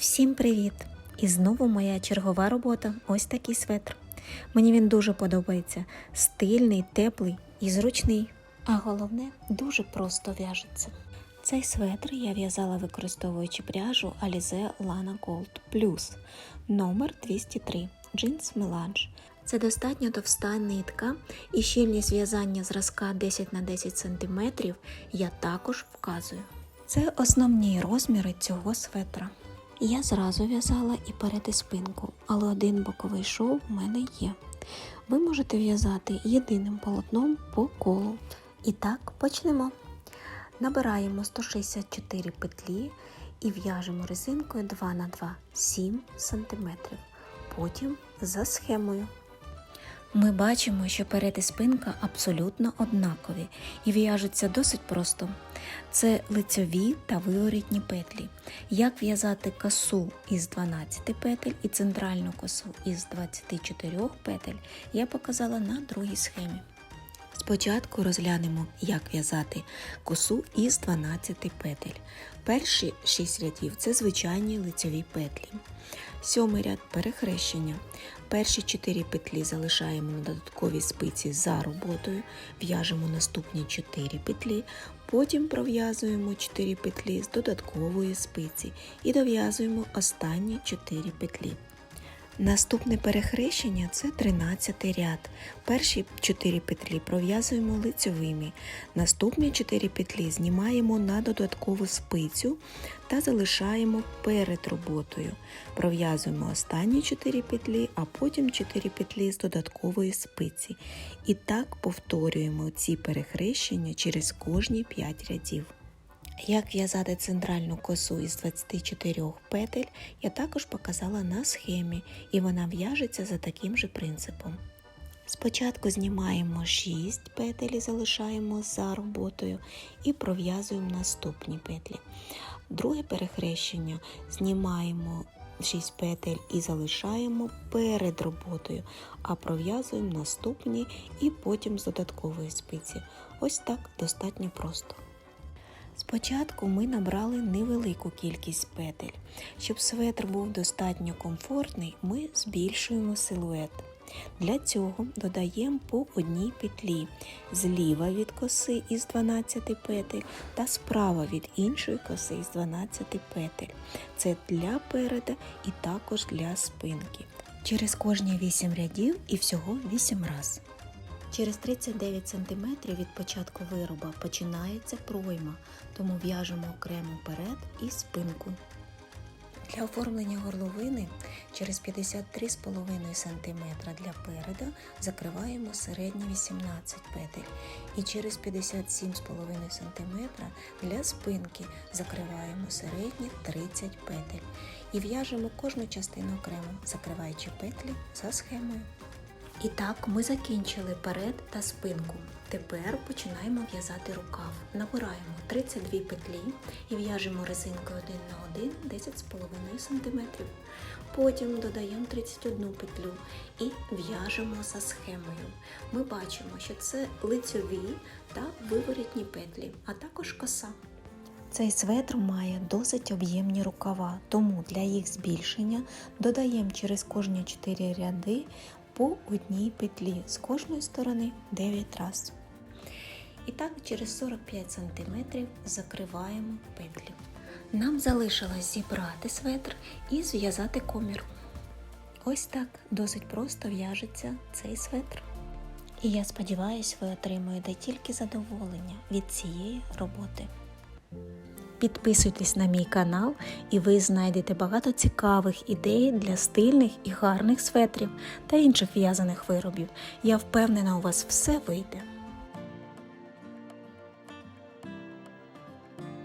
Всім привіт! І знову моя чергова робота ось такий светр. Мені він дуже подобається. Стильний, теплий і зручний. А головне, дуже просто в'яжеться. Цей светр я в'язала використовуючи пряжу Alize Lana Gold Plus номер 203 джинс Melange. Це достатньо товста нитка і щільність в'язання зразка 10 на 10 см я також вказую. Це основні розміри цього светра. Я зразу в'язала і перед і спинку, але один боковий шов в мене є. Ви можете в'язати єдиним полотном по колу. І так, почнемо. Набираємо 164 петлі і в'яжемо резинкою 2 на 2 7 см. Потім за схемою. Ми бачимо, що перед і спинка абсолютно однакові і в'яжуться досить просто. Це лицьові та виворітні петлі. Як в'язати косу із 12 петель і центральну косу із 24 петель, я показала на другій схемі. Спочатку розглянемо, як в'язати косу із 12 петель. Перші 6 рядів це звичайні лицьові петлі. Сьомий ряд перехрещення. Перші 4 петлі залишаємо на додатковій спиці за роботою, в'яжемо наступні 4 петлі, потім пров'язуємо 4 петлі з додаткової спиці і дов'язуємо останні 4 петлі. Наступне перехрещення це 13 ряд. Перші 4 петлі пров'язуємо лицьовими. Наступні 4 петлі знімаємо на додаткову спицю та залишаємо перед роботою. Пров'язуємо останні 4 петлі, а потім 4 петлі з додаткової спиці. І так повторюємо ці перехрещення через кожні 5 рядів. Як в'язати центральну косу із 24 петель, я також показала на схемі, і вона в'яжеться за таким же принципом. Спочатку знімаємо 6 петель і залишаємо за роботою і пров'язуємо наступні петлі. Друге перехрещення знімаємо 6 петель і залишаємо перед роботою, а пров'язуємо наступні і потім з додаткової спиці. Ось так достатньо просто. Спочатку ми набрали невелику кількість петель. Щоб светр був достатньо комфортний, ми збільшуємо силует. Для цього додаємо по одній петлі зліва від коси із 12 петель та справа від іншої коси із 12 петель. Це для переда і також для спинки. Через кожні 8 рядів і всього 8 разів. Через 39 см від початку вироба починається пройма, тому в'яжемо окремо перед і спинку. Для оформлення горловини через 53,5 см для переда закриваємо середні 18 петель і через 57,5 см для спинки закриваємо середні 30 петель і в'яжемо кожну частину окремо, закриваючи петлі за схемою. І так ми закінчили перед та спинку. Тепер починаємо в'язати рукав. Набираємо 32 петлі і в'яжемо резинкою 1 на 1 10,5 см. Потім додаємо 31 петлю і в'яжемо за схемою. Ми бачимо, що це лицьові та виворітні петлі, а також коса. Цей светр має досить об'ємні рукава, тому для їх збільшення додаємо через кожні 4 ряди по одній петлі з кожної сторони 9 разів. І так через 45 см закриваємо петлі. Нам залишилось зібрати светр і зв'язати комір. Ось так досить просто в'яжеться цей светр. І я сподіваюся, ви отримуєте тільки задоволення від цієї роботи. Підписуйтесь на мій канал, і ви знайдете багато цікавих ідей для стильних і гарних светрів та інших в'язаних виробів. Я впевнена, у вас все вийде.